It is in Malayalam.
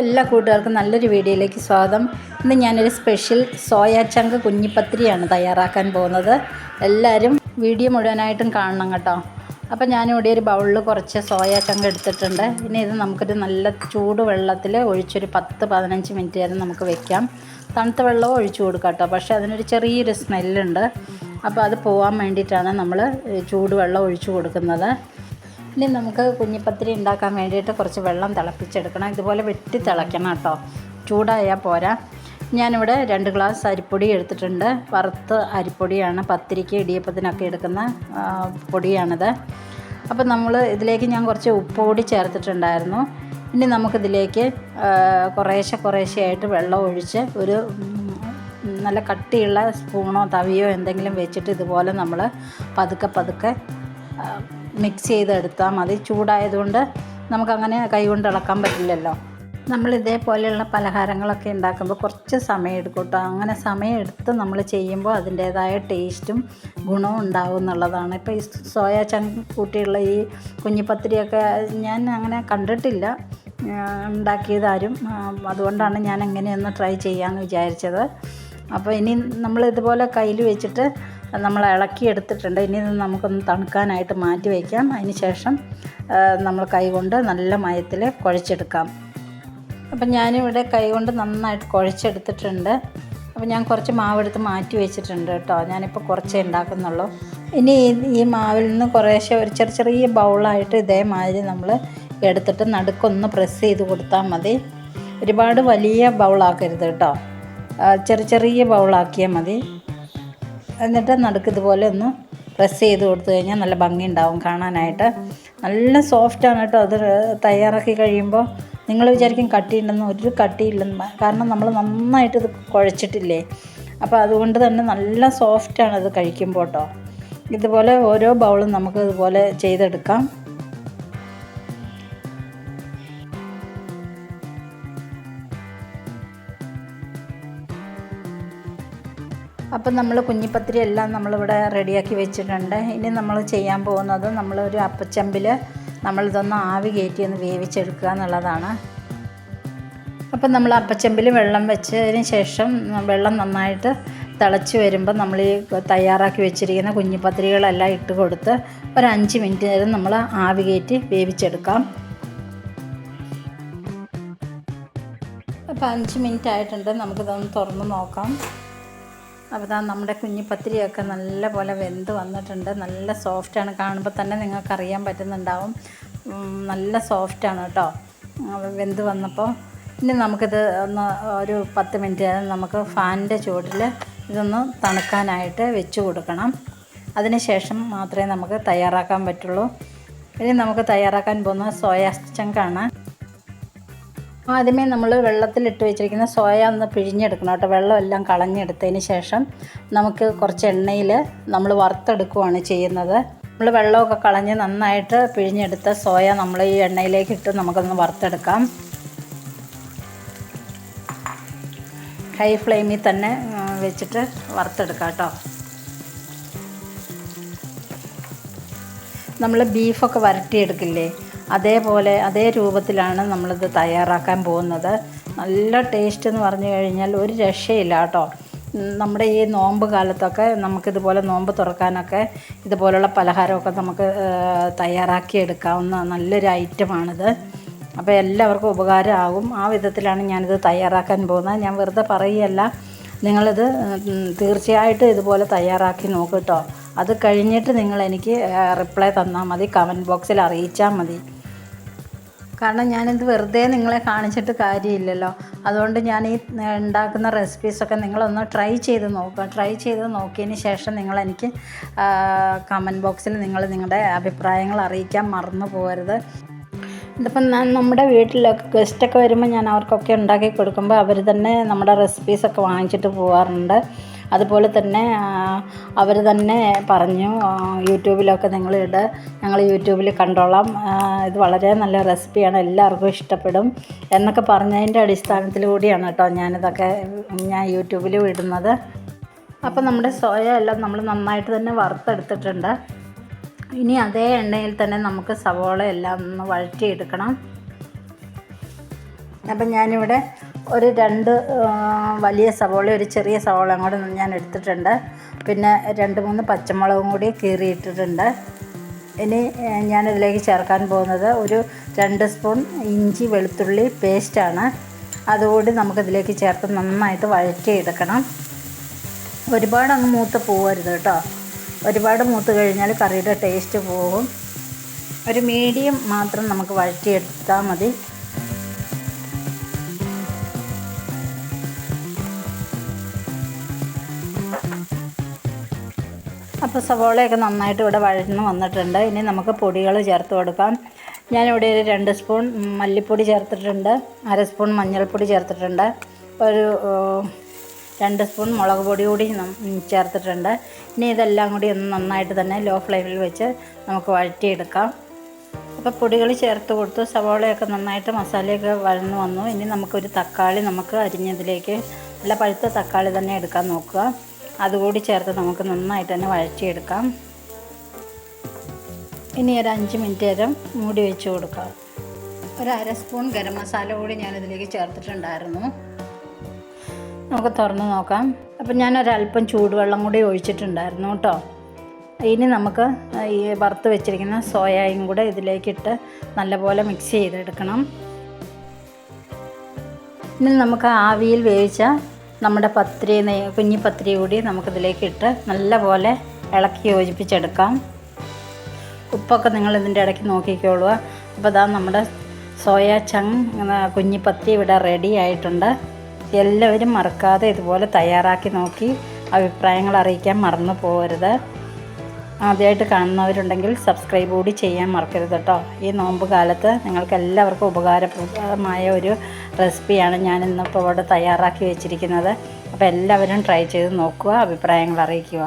എല്ലാ കൂട്ടുകാർക്കും നല്ലൊരു വീഡിയോയിലേക്ക് സ്വാഗതം. ഇന്ന് ഞാനൊരു സ്പെഷ്യൽ സോയ ചങ്ക് കുഞ്ഞിപ്പത്തിരിയാണ് തയ്യാറാക്കാൻ പോകുന്നത്. എല്ലാവരും വീഡിയോ മുഴുവനായിട്ടും കാണണം കേട്ടോ. അപ്പോൾ ഞാനിവിടെ ഒരു ബൗളിൽ കുറച്ച് സോയ ചങ്ക് എടുത്തിട്ടുണ്ട്. ഇനി ഇത് നമുക്കൊരു നല്ല ചൂട് വെള്ളത്തിൽ ഒഴിച്ചൊരു പത്ത് പതിനഞ്ച് മിനിറ്റ് വരെ നമുക്ക് വെക്കാം. തണുത്ത വെള്ളവും ഒഴിച്ചു കൊടുക്കാം കേട്ടോ. പക്ഷേ അതിനൊരു ചെറിയൊരു സ്മെല്ലുണ്ട്. അപ്പോൾ അത് പോകാൻ വേണ്ടിയിട്ടാണ് നമ്മൾ ചൂടുവെള്ളം ഒഴിച്ചു കൊടുക്കുന്നത്. ഇനി നമുക്ക് കുഞ്ഞിപ്പത്തിരി ഉണ്ടാക്കാൻ വേണ്ടിയിട്ട് കുറച്ച് വെള്ളം തിളപ്പിച്ചെടുക്കണം. ഇതുപോലെ വെട്ടി തിളയ്ക്കണം കേട്ടോ. ചൂടായാൽ പോരാ. ഞാനിവിടെ രണ്ട് ഗ്ലാസ് അരിപ്പൊടി എടുത്തിട്ടുണ്ട്. വറുത്ത് അരിപ്പൊടിയാണ് പത്തിരിക്ക് ഇടിയപ്പത്തിനൊക്കെ എടുക്കുന്ന പൊടിയാണിത്. അപ്പോൾ നമ്മൾ ഇതിലേക്ക് ഞാൻ കുറച്ച് ഉപ്പ് കൂടി ചേർത്തിട്ടുണ്ടായിരുന്നു. ഇനി നമുക്കിതിലേക്ക് കുറേശ്ശെ കുറേശ്ശെയായിട്ട് വെള്ളം ഒഴിച്ച് ഒരു നല്ല കട്ടിയുള്ള സ്പൂണോ തവിയോ എന്തെങ്കിലും വെച്ചിട്ട് ഇതുപോലെ നമ്മൾ പതുക്കെ പതുക്കെ മിക്സ് ചെയ്തെടുത്താൽ മതി. ചൂടായതുകൊണ്ട് നമുക്കങ്ങനെ കൈകൊണ്ട് ഇളക്കാൻ പറ്റില്ലല്ലോ. നമ്മൾ ഇതേപോലെയുള്ള പലഹാരങ്ങളൊക്കെ ഉണ്ടാക്കുമ്പോൾ കുറച്ച് സമയം എടുക്കും കേട്ടോ അങ്ങനെ സമയം എടുത്ത് നമ്മൾ ചെയ്യുമ്പോൾ അതിന്റേതായ ടേസ്റ്റും ഗുണവും ഉണ്ടാവും എന്നുള്ളതാണ്. ഇപ്പോൾ ഈ സോയ ചങ്ക് കൂട്ടിയുള്ള ഈ കുഞ്ഞിപ്പത്തിരിയൊക്കെ ഞാൻ അങ്ങനെ കണ്ടിട്ടില്ല. ഉണ്ടാക്കിയതാരും അതുകൊണ്ടാണ് ഞാൻ എങ്ങനെയൊന്ന് ട്രൈ ചെയ്യാമെന്ന് വിചാരിച്ചത്. അപ്പോൾ ഇനി നമ്മൾ ഇതുപോലെ കയ്യിൽ വെച്ചിട്ട് നമ്മൾ ഇളക്കി എടുത്തിട്ടുണ്ട്. ഇനി ഇത് നമുക്കൊന്ന് തണുക്കാനായിട്ട് മാറ്റി വയ്ക്കാം. അതിന് ശേഷം നമ്മൾ കൈകൊണ്ട് നല്ല മയത്തിൽ കുഴച്ചെടുക്കാം. അപ്പം ഞാനിവിടെ കൈകൊണ്ട് നന്നായിട്ട് കുഴച്ചെടുത്തിട്ടുണ്ട്. അപ്പോൾ ഞാൻ കുറച്ച് മാവെടുത്ത് മാറ്റി വെച്ചിട്ടുണ്ട് കേട്ടോ. ഞാനിപ്പോൾ കുറച്ചേ ഉണ്ടാക്കുന്നുള്ളൂ. ഇനി ഈ- മാവിൽ നിന്ന് കുറേശ്ശെ ഒരു ചെറിയ ചെറിയ ബൗളായിട്ട് ഇതേമാതിരി നമ്മൾ എടുത്തിട്ട് നടുക്കൊന്ന് പ്രസ് ചെയ്ത് കൊടുത്താൽ മതി. ഒരുപാട് വലിയ ബൗളാക്കരുത് കേട്ടോ. ചെറിയ ചെറിയ ബൗളാക്കിയാൽ മതി. എന്നിട്ട് നടുക്ക് ഇതുപോലെ ഒന്ന് പ്രസ് ചെയ്ത് കൊടുത്തു കഴിഞ്ഞാൽ നല്ല ഭംഗി ഉണ്ടാവും കാണാനായിട്ട്. നല്ല സോഫ്റ്റാണ് കേട്ടോ. അത് തയ്യാറാക്കി കഴിയുമ്പോൾ നിങ്ങൾ വിചാരിക്കും കട്ടിയുണ്ടെന്ന് ഒരു കട്ടിയില്ലെന്ന്. കാരണം നമ്മൾ നന്നായിട്ട് ഇത് കുഴച്ചിട്ടില്ലേ? അപ്പോൾ അതുകൊണ്ട് തന്നെ നല്ല സോഫ്റ്റാണ് ഇത് കഴിക്കുമ്പോൾ കേട്ടോ. ഇതുപോലെ ഓരോ ബൗളും നമുക്ക് ഇതുപോലെ ചെയ്തെടുക്കാം. അപ്പം നമ്മൾ കുഞ്ഞിപ്പത്തിരി എല്ലാം നമ്മളിവിടെ റെഡിയാക്കി വെച്ചിട്ടുണ്ട്. ഇനി നമ്മൾ ചെയ്യാൻ പോകുന്നത് നമ്മളൊരു അപ്പച്ചമ്പിൽ നമ്മളിതൊന്ന് ആവി കയറ്റി ഒന്ന് വേവിച്ചെടുക്കുക എന്നുള്ളതാണ്. അപ്പം നമ്മൾ അപ്പച്ചമ്പിൽ വെള്ളം വെച്ചതിന് ശേഷം വെള്ളം നന്നായിട്ട് തിളച്ച് വരുമ്പോൾ നമ്മൾ ഈ തയ്യാറാക്കി വെച്ചിരിക്കുന്ന കുഞ്ഞിപ്പത്തിരികളെല്ലാം ഇട്ട് കൊടുത്ത് ഒരു അഞ്ച് മിനിറ്റ് നേരം നമ്മൾ ആവി കയറ്റി വേവിച്ചെടുക്കാം. അപ്പോൾ അഞ്ച് മിനിറ്റ് ആയിട്ടുണ്ട്. നമുക്കിതൊന്ന് തുറന്ന് നോക്കാം. അപ്പോൾ ഇതാ നമ്മുടെ കുഞ്ഞിപ്പത്തിരിയൊക്കെ നല്ല പോലെ വെന്ത് വന്നിട്ടുണ്ട്. നല്ല സോഫ്റ്റാണ് കാണുമ്പോൾ തന്നെ നിങ്ങൾക്ക് അറിയാൻ പറ്റുന്നുണ്ടാവും നല്ല സോഫ്റ്റാണ് കേട്ടോ. വെന്ത് വന്നപ്പോൾ ഇനി നമുക്കിത് ഒന്ന് ഒരു പത്ത് മിനിറ്റ് നമുക്ക് ഫാനിന്റെ ചുവട്ടിൽ ഇതൊന്ന് തണുക്കാനായിട്ട് വെച്ച് കൊടുക്കണം. അതിന് ശേഷം മാത്രമേ നമുക്ക് തയ്യാറാക്കാൻ പറ്റുള്ളൂ. ഇനി നമുക്ക് തയ്യാറാക്കാൻ പോകുന്ന സോയാ ചങ്കാണ്. ആദ്യമേ നമ്മൾ വെള്ളത്തിലിട്ട് വെച്ചിരിക്കുന്ന സോയ ഒന്ന് പിഴിഞ്ഞെടുക്കണം കേട്ടോ. വെള്ളമെല്ലാം കളഞ്ഞെടുത്തതിന് ശേഷം നമുക്ക് കുറച്ച് എണ്ണയിൽ നമ്മൾ വറുത്തെടുക്കുകയാണ് ചെയ്യുന്നത്. നമ്മൾ വെള്ളമൊക്കെ കളഞ്ഞ് നന്നായിട്ട് പിഴിഞ്ഞെടുത്ത സോയ നമ്മൾ ഈ എണ്ണയിലേക്ക് ഇട്ട് നമുക്കൊന്ന് വറുത്തെടുക്കാം. ഹൈ ഫ്ലെയിമിൽ തന്നെ വെച്ചിട്ട് വറുത്തെടുക്കാം കേട്ടോ. നമ്മൾ ബീഫൊക്കെ വരട്ടിയെടുക്കില്ലേ? അതേപോലെ അതേ രൂപത്തിലാണ് നമ്മളിത് തയ്യാറാക്കാൻ പോകുന്നത്. നല്ല ടേസ്റ്റ് എന്ന് പറഞ്ഞു കഴിഞ്ഞാൽ ഒരു രക്ഷയില്ല കേട്ടോ. നമ്മുടെ ഈ നോമ്പ് കാലത്തൊക്കെ നമുക്കിതുപോലെ നോമ്പ് തുറക്കാനൊക്കെ ഇതുപോലുള്ള പലഹാരമൊക്കെ നമുക്ക് തയ്യാറാക്കി എടുക്കാവുന്ന നല്ലൊരു ഐറ്റമാണിത്. അപ്പോൾ എല്ലാവർക്കും ഉപകാരമാകും. ആ വിധത്തിലാണ് ഞാനിത് തയ്യാറാക്കാൻ പോകുന്നത്. ഞാൻ വെറുതെ പറയുകയല്ല. നിങ്ങളിത് തീർച്ചയായിട്ടും ഇതുപോലെ തയ്യാറാക്കി നോക്കൂ കേട്ടോ. അത് കഴിഞ്ഞിട്ട് നിങ്ങൾ എനിക്ക് റിപ്ലൈ തന്നാൽ മതി. കമന്റ് ബോക്സിൽ അറിയിച്ചാൽ മതി. കാരണം ഞാനിത് വെറുതെ നിങ്ങളെ കാണിച്ചിട്ട് കാര്യമില്ലല്ലോ. അതുകൊണ്ട് ഞാൻ ഈ ഉണ്ടാക്കുന്ന റെസിപ്പീസൊക്കെ നിങ്ങളൊന്ന് ട്രൈ ചെയ്ത് നോക്കുക. ട്രൈ ചെയ്ത് നോക്കിയതിന് ശേഷം നിങ്ങളെനിക്ക് കമന്റ് ബോക്സിൽ നിങ്ങൾ നിങ്ങളുടെ അഭിപ്രായങ്ങൾ അറിയിക്കാൻ മറന്നു പോകരുത്. ഇതിപ്പം നമ്മുടെ വീട്ടിലൊക്കെ ഗസ്റ്റൊക്കെ വരുമ്പോൾ ഞാൻ അവർക്കൊക്കെ ഉണ്ടാക്കി കൊടുക്കുമ്പോൾ അവർ തന്നെ നമ്മുടെ റെസിപ്പീസൊക്കെ വാങ്ങിച്ചിട്ട് പോകാറുണ്ട് അതുപോലെ തന്നെ അവർ തന്നെ പറഞ്ഞു യൂട്യൂബിലൊക്കെ നിങ്ങൾ ഇട ഞങ്ങൾ യൂട്യൂബിൽ കണ്ടോളാം ഇത് വളരെ നല്ല റെസിപ്പിയാണ് എല്ലാവർക്കും ഇഷ്ടപ്പെടും എന്നൊക്കെ പറഞ്ഞതിന്റെ അടിസ്ഥാനത്തിൽ കൂടിയാണ് കേട്ടോ ഞാനിതൊക്കെ ഞാൻ യൂട്യൂബിൽ വിടുന്നത് അപ്പോൾ നമ്മുടെ സോയ എല്ലാം നമ്മൾ നന്നായിട്ട് തന്നെ വറുത്തെടുത്തിട്ടുണ്ട്. ഇനി അതേ എണ്ണയിൽ തന്നെ നമുക്ക് സവോള എല്ലാം ഒന്ന് വഴറ്റിയെടുക്കണം. അപ്പം ഞാനിവിടെ ഒരു രണ്ട് വലിയ സവോള ഒരു ചെറിയ സവോളയും കൂടെ ഞാൻ എടുത്തിട്ടുണ്ട്. പിന്നെ രണ്ട് മൂന്ന് പച്ചമുളകും കൂടി കീറിയിട്ടിട്ടുണ്ട്. ഇനി ഞാനിതിലേക്ക് ചേർക്കാൻ പോകുന്നത് ഒരു രണ്ട് സ്പൂൺ ഇഞ്ചി വെളുത്തുള്ളി പേസ്റ്റാണ് അതുകൂടി നമുക്കിതിലേക്ക് ചേർത്ത് നന്നായിട്ട് വഴറ്റിയെടുക്കണം. ഒരുപാടങ്ങ് മൂത്ത് പോകരുത് കേട്ടോ. ഒരുപാട് മൂത്ത് കഴിഞ്ഞാൽ കറിയുടെ ടേസ്റ്റ് പോകും. ഒരു മീഡിയം മാത്രം നമുക്ക് വഴറ്റിയെടുത്താൽ മതി. അപ്പോൾ സവോളയൊക്കെ നന്നായിട്ട് ഇവിടെ വഴന്ന് വന്നിട്ടുണ്ട്. ഇനി നമുക്ക് പൊടികൾ ചേർത്ത് കൊടുക്കാം. ഞാനിവിടെ ഒരു രണ്ട് സ്പൂൺ മല്ലിപ്പൊടി ചേർത്തിട്ടുണ്ട്. അര സ്പൂൺ മഞ്ഞൾപ്പൊടി ചേർത്തിട്ടുണ്ട്. ഒരു രണ്ട് സ്പൂൺ മുളക് പൊടി കൂടി ചേർത്തിട്ടുണ്ട്. ഇനി ഇതെല്ലാം കൂടി ഒന്ന് നന്നായിട്ട് തന്നെ ലോ ഫ്ലെയിമിൽ വെച്ച് നമുക്ക് വഴറ്റിയെടുക്കാം. അപ്പോൾ പൊടികൾ ചേർത്ത് കൊടുത്തു. സവോളയൊക്കെ നന്നായിട്ട് മസാലയൊക്കെ വഴന്ന് വന്നു. ഇനി നമുക്കൊരു തക്കാളി നമുക്ക് അരിഞ്ഞതിലേക്ക് നല്ല പഴുത്ത തക്കാളി തന്നെ എടുക്കാൻ നോക്കുക. അതുകൂടി ചേർത്ത് നമുക്ക് നന്നായിട്ട് തന്നെ വഴറ്റിയെടുക്കാം. ഇനി ഒരു അഞ്ച് മിനിറ്റ് നേരം മൂടി വെച്ച് കൊടുക്കാം. ഒരു അര സ്പൂൺ ഗരം മസാല കൂടി ഞാനിതിലേക്ക് ചേർത്തിട്ടുണ്ടായിരുന്നു. നമുക്ക് തുറന്ന് നോക്കാം. അപ്പം ഒരല്പം ചൂടുവെള്ളം കൂടി ഒഴിച്ചിട്ടുണ്ടായിരുന്നു കേട്ടോ. ഇനി നമുക്ക് ഈ വറുത്ത് വെച്ചിരിക്കുന്ന സോയായും കൂടെ ഇതിലേക്കിട്ട് നല്ലപോലെ മിക്സ് ചെയ്തെടുക്കണം. ഇനി നമുക്ക് ആവിയിൽ വേവിച്ച നമ്മുടെ പത്തിരി കുഞ്ഞി പത്തിരി കൂടി നമുക്കിതിലേക്ക് ഇട്ട് നല്ലപോലെ ഇളക്കി യോജിപ്പിച്ചെടുക്കാം. ഉപ്പൊക്കെ നിങ്ങൾ ഇതിന്റെ ഇടയ്ക്ക് നോക്കിക്കോളുക. അപ്പോൾ ഇതാ നമ്മുടെ സോയ ചങ് കുഞ്ഞിപ്പത്തി ഇവിടെ റെഡി ആയിട്ടുണ്ട്. എല്ലാവരും മറക്കാതെ ഇതുപോലെ തയ്യാറാക്കി നോക്കി അഭിപ്രായങ്ങൾ അറിയിക്കാൻ മറന്നു പോകരുത്. ആദ്യമായിട്ട് കാണുന്നവരുണ്ടെങ്കിൽ സബ്സ്ക്രൈബ് കൂടി ചെയ്യാൻ മറക്കരുത് കേട്ടോ ഈ നോമ്പ് കാലത്ത് നിങ്ങൾക്ക് എല്ലാവർക്കും ഉപകാരപ്രദമായ ഒരു റെസിപ്പിയാണ് ഞാൻ ഇന്നിപ്പോൾ ഇവിടെ തയ്യാറാക്കി വെച്ചിരിക്കുന്നത്. അപ്പോൾ എല്ലാവരും ട്രൈ ചെയ്ത് നോക്കുക അഭിപ്രായങ്ങൾ അറിയിക്കുക.